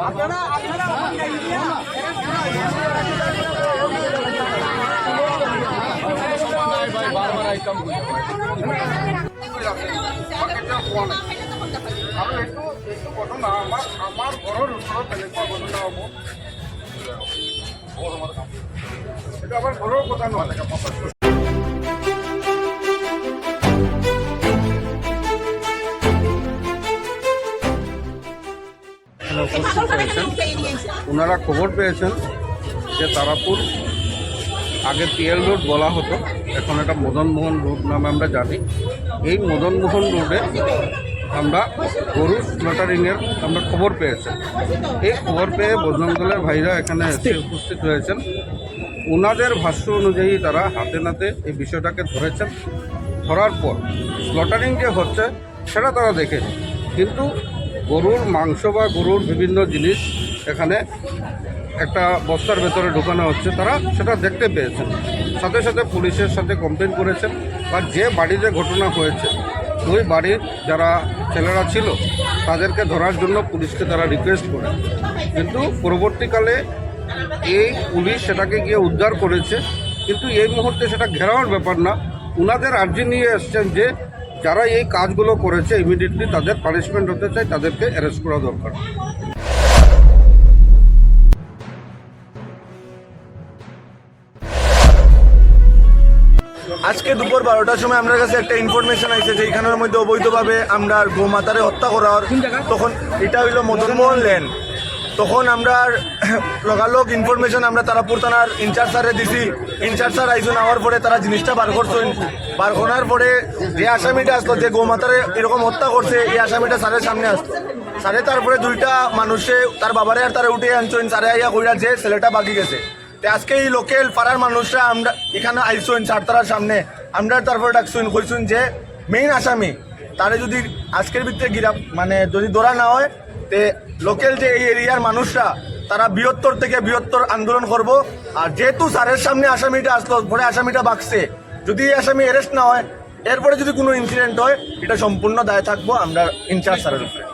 আপনারা আপনারা বারবার আইটাম আৰু এইটো এইটো উপস্থিত হয়েছেন ওনারা খবর পেয়েছেন যে তারাপুর আগে পিএল রোড বলা হতো এখন এটা মদনমোহন রোড নামে আমরা জানি। এই মদনমোহন রোডে আমরা গরু স্লটারিংয়ের আমরা খবর পেয়েছি। এই খবর পেয়ে বজরঙ্গলের ভাইরা এখানে এসে উপস্থিত হয়েছেন। ওনাদের ভাষ্য অনুযায়ী তারা হাতে নাতে এই বিষয়টাকে ধরেছেন। ধরার পর স্লটারিং যে হচ্ছে, সেটা তারা দেখে কিন্তু গরুর মাংস বা গরুর বিভিন্ন জিনিস এখানে একটা বস্তার ভেতরে ঢোকানো হচ্ছে, তারা সেটা দেখতে পেয়েছেন। সাথে সাথে পুলিশের সাথে কমপ্লেন করেছেন বা যে বাড়িতে ঘটনা হয়েছে, ওই বাড়ির যারা ছেলেরা ছিল, তাদেরকে ধরার জন্য পুলিশকে তারা রিকোয়েস্ট করে কিন্তু পরবর্তীকালে এই পুলিশ সেটাকে গিয়ে উদ্ধার করেছে কিন্তু এই মুহূর্তে সেটা ঘেরাওয়ার ব্যাপার না। উনাদের আর্জি নিয়ে এসছেন যে যারা এই কাজগুলো করেছে ইমিডিয়েটলি তাদের পানিশমেন্ট হতে চায় তাদেরকে অ্যারেস্ট করা দরকার। আজকে দুপুর বারোটার সময় আমার কাছে একটা ইনফরমেশন আইছে যে এখানের মধ্যে অবৈধভাবে আমরা গোমাতারে হত্যা করার তখন এটা হইল মদনমোহন লেন। তখন আমরা লগালগ ইনফরমেশন আমরা তারাপুর থানার ইনচার্জ স্যারে দিছি। ইনচার্জ স্যার আইসুন হওয়ার পরে তারা জিনিসটা বার করছেন। বার করার পরে যে আসামিটা আসলো, যে গোমাতারে এরকম হত্যা করছে, এই আসামিটা স্যারের সামনে আসলো। স্যারে তারপরে দুইটা মানুষে তার বাবারে আর তারা উঠে আনছেন, স্যারে আইয়া কইরা যে ছেলেটা বাকি গেছে। আজকে এই লোকাল পাড়ার মানুষরা আমরা এখানে আইসুন চারতারার সামনে। আমরা তারপরে ডাকছুন কইছুন যে মেইন আসামি, তারে যদি আজকের ভিতরে গিরা মানে যদি ধরা না হয় তে লোকাল যে এই এরিয়ার মানুষরা, তারা বৃহত্তর থেকে বৃহত্তর আন্দোলন করব আর যেহেতু স্যারের সামনে আসামিটা আসলো, পরে আসামিটা বাঁকছে যদি এই আসামি অ্যারেস্ট না হয়, এরপরে যদি কোনো ইনসিডেন্ট হয়, এটা সম্পূর্ণ দায় থাকব, আমরা ইনচার্জ স্যারের উপরে।